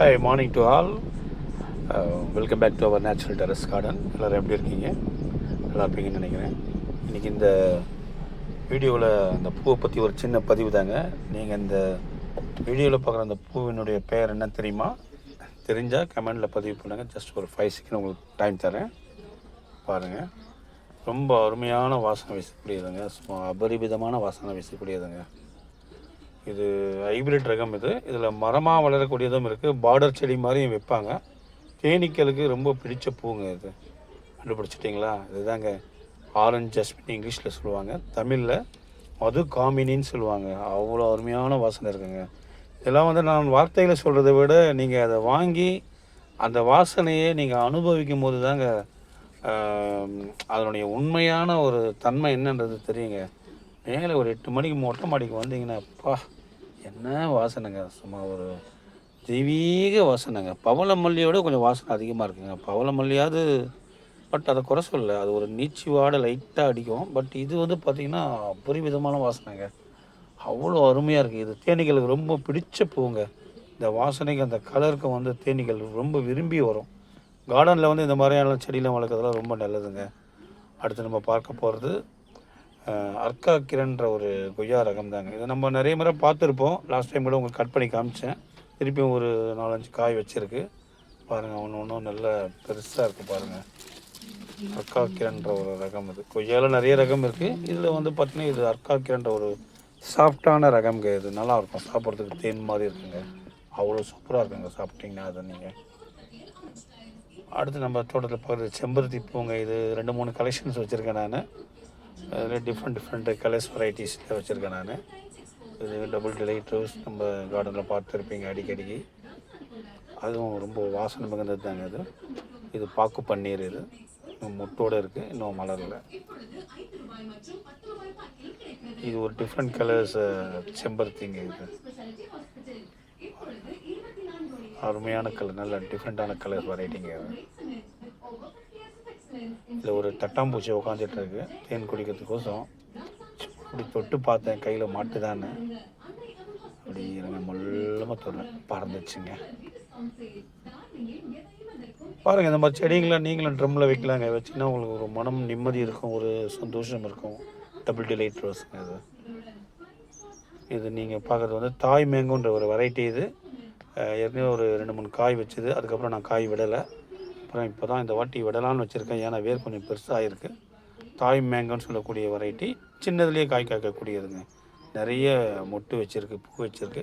Hi morning to all welcome back to our natural terrace garden எல்லோரும் எப்படி இருக்கீங்க? நல்லா இருப்பீங்கன்னு நினைக்கிறேன். இன்றைக்கி இந்த வீடியோவில் அந்த பூவை பற்றி ஒரு சின்ன பதிவு தாங்க. நீங்கள் இந்த வீடியோவில் பார்க்குற அந்த பூவினுடைய பெயர் என்ன தெரியுமா? தெரிஞ்சால் கமெண்டில் பதிவு பண்ணுங்கள் ஜஸ்ட் ஒரு ஃபைவ் செகண்ட் உங்களுக்கு டைம் தரேன். பாருங்கள் ரொம்ப அருமையான வாசனை வீசக்கூடியதுங்க. சும்மா அபரிவிதமான வாசனை வீசக்கூடியதுங்க. இது ஹைபிரிட் ரகம் இது. இதில் மரமாக வளரக்கூடியதும் இருக்குது பார்டர் செடி மாதிரியும் வைப்பாங்க தேனீக்களுக்கு ரொம்ப பிடிச்ச பூங்க இது. கண்டுபிடிச்சிட்டிங்களா? இதுதாங்க ஆரஞ்ச் ஜஸ்மின் இங்கிலீஷில் சொல்லுவாங்க. தமிழில் மது காமினின்னு சொல்லுவாங்க. அவ்வளோ அருமையான வாசனை இருக்குங்க. இதெல்லாம் வந்து நான் வார்த்தையில் சொல்கிறத விட நீங்கள் அதை வாங்கி அந்த வாசனையை நீங்கள் அனுபவிக்கும் போது தாங்க அதனுடைய உண்மையான ஒரு தன்மை என்னன்றது தெரியுங்க. மேலே ஒரு எட்டு மணிக்கு மொட்டை மாடிக்கு வந்தீங்கன்னா அப்பா என்ன வாசனைங்க சும்மா ஒரு தெய்வீக வாசனைங்க. பவள மல்லியோட கொஞ்சம் வாசனை அதிகமாக இருக்குங்க. பவள மல்லியாவது பட் அதை குறை சொல்லலை. அது ஒரு நீச்சி வாடை லைட்டாக அடிக்கும். பட் இது வந்து பார்த்திங்கன்னா விதமான வாசனைங்க. அவ்வளோ அருமையாக இருக்குது இது தேனீகளுக்கு ரொம்ப பிடிச்ச பூங்க இந்த வாசனைக்கு அந்த கலருக்கு வந்து தேனீகள் ரொம்ப விரும்பி வரும். கார்டனில் வந்து இந்த மாதிரியான செடியெலாம் வளர்க்குறதுலாம் ரொம்ப நல்லதுங்க. அடுத்து நம்ம பார்க்க போகிறது அர்க்கா கிரன்ற ஒரு கொய்யா ரகம் தாங்க இதை நம்ம நிறைய முறை பார்த்துருப்போம். லாஸ்ட் டைம் கூட உங்களுக்கு கட் பண்ணி காமிச்சேன். திருப்பியும் ஒரு நாலஞ்சு காய் வச்சுருக்கு. பாருங்கள் ஒன்று ஒன்றும் நல்ல பெருசாக இருக்குது பாருங்கள் அர்க்கா கிரன்ற ஒரு ரகம் இது. கொய்யாவில் நிறைய ரகம் இருக்குது இதில் வந்து பார்த்தீங்கன்னா இது அர்க்கா கிரன்ற ஒரு சாஃப்டான ரகம்ங்க இது. நல்லா இருக்கும் சாப்பிட்றதுக்கு தேன் மாதிரி இருக்குங்க. அவ்வளோ சூப்பராக இருக்குங்க சாப்பிட்டீங்கன்னா அதை நீங்கள் அடுத்து நம்ம தோட்டத்தில் பார்க்குறது செம்பருத்தி பூங்க இது. ரெண்டு மூணு கலெக்ஷன்ஸ் வச்சுருக்கேன் நான். அதில் டிஃப்ரெண்ட் டிஃப்ரெண்ட் கலர்ஸ் வெரைட்டிஸில் வச்சுருக்கேன் நான். இது டபுள் டிலைட் ரோஸ் நம்ம கார்டனில் பார்த்துருப்பீங்க அடிக்கடிக்கு. அதுவும் ரொம்ப வாசனை மிகுந்தது தாங்க இது இது பாக்கு பன்னீர் இது. முட்டோடு இருக்குது இன்னும் மலரில். இது ஒரு டிஃப்ரெண்ட் கலர்ஸ் செம்பருத்திங்க இது. அருமையான கலர் நல்ல டிஃப்ரெண்ட்டான கலர் வெரைட்டிங்க இதில் ஒரு தட்டாம்பூச்சி உட்காந்துட்டு இருக்கு தேன் குடிக்கிறதுக்கோசம். இப்படி தொட்டு பார்த்தேன் கையில் மாட்டுதான்னு. அப்படி எனக்கு மொல்லமாக தொடுறேன். பறந்துச்சுங்க பாருங்கள் இந்த மாதிரி செடிங்களை நீங்களும் ட்ரம்மில் வைக்கலாங்க. வச்சுன்னா உங்களுக்கு ஒரு மனம் நிம்மதி இருக்கும் ஒரு சந்தோஷம் இருக்கும். டபுள் டிலைட் ரோஸுங்க இது. இது நீங்கள் பார்க்குறது வந்து தாய் மேங்கோன்ற ஒரு வெரைட்டி இது. ஏற்கனவே ஒரு ரெண்டு மூணு காய் வச்சுது. அதுக்கப்புறம் நான் காய் விடலை. அப்புறம் இப்போ தான் இந்த வாட்டி விடலான்னு வச்சுருக்கேன். ஏன்னா வேர் கொஞ்சம் பெருசாக இருக்குது தாய் மேங்கோன்னு சொல்லக்கூடிய வெரைட்டி சின்னதுலேயே காய் காய்க்கக்கூடியதுங்க. நிறைய மொட்டு வச்சுருக்கு பூ வச்சுருக்கு.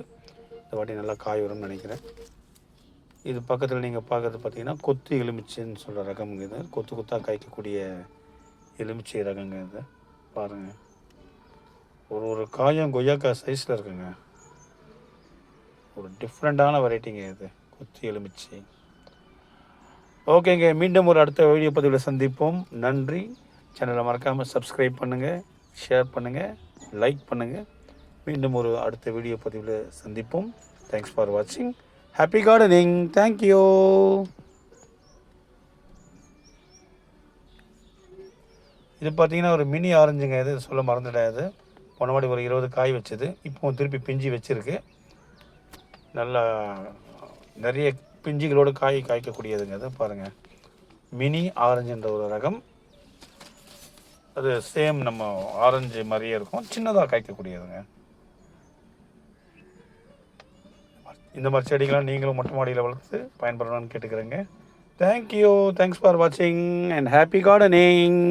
இந்த வாட்டி நல்லா காய் வரும்னு நினைக்கிறேன். இது பக்கத்தில் நீங்கள் பார்க்குறது பார்த்தீங்கன்னா கொத்து எலுமிச்சைன்னு சொல்கிற ரகம்ங்க இது. கொத்து கொத்தாக காய்க்கக்கூடிய எலுமிச்சை ரகங்க இது. பாருங்கள் ஒரு ஒரு காயும் கொய்யாக்காய் சைஸில் இருக்குங்க. ஒரு டிஃப்ரெண்ட்டான வெரைட்டிங்க இது. கொத்தி எலுமிச்சை. ஓகேங்க மீண்டும் ஒரு அடுத்த வீடியோ பதிவில் சந்திப்போம். நன்றி. சேனலை மறக்காமல் சப்ஸ்கிரைப் பண்ணுங்கள் ஷேர் பண்ணுங்கள் லைக் பண்ணுங்கள் மீண்டும் ஒரு அடுத்த வீடியோ பதிவில் சந்திப்போம். தேங்க்ஸ் ஃபார் வாட்சிங் ஹாப்பி கார்டனிங் தேங்க்யூ இது பார்த்தீங்கன்னா ஒரு மினி ஆரஞ்சுங்க இது சொல்ல மறந்துடாது. போன வாட்டி ஒரு இருபது காய் வச்சது. இப்போ திருப்பி பிஞ்சு வச்சுருக்கு. நல்லா நிறைய பிஞ்சுகளோடு காய் காய்க்கக்கூடியதுங்க இது பாருங்கள் மினி ஆரஞ்சுன்ற ஒரு ரகம். அது சேம் நம்ம ஆரஞ்சு மாதிரியே இருக்கும். சின்னதாக காய்க்கக்கூடியதுங்க. இந்த மாதிரி செடிகள்லாம் நீங்களும் மொட்டை மாடியில் வளர்த்து பயன்படணும்னு கேட்டுக்கிறேங்க. தேங்க்யூ தேங்க்ஸ் ஃபார் வாட்சிங் அண்ட் ஹாப்பி கார்டனிங்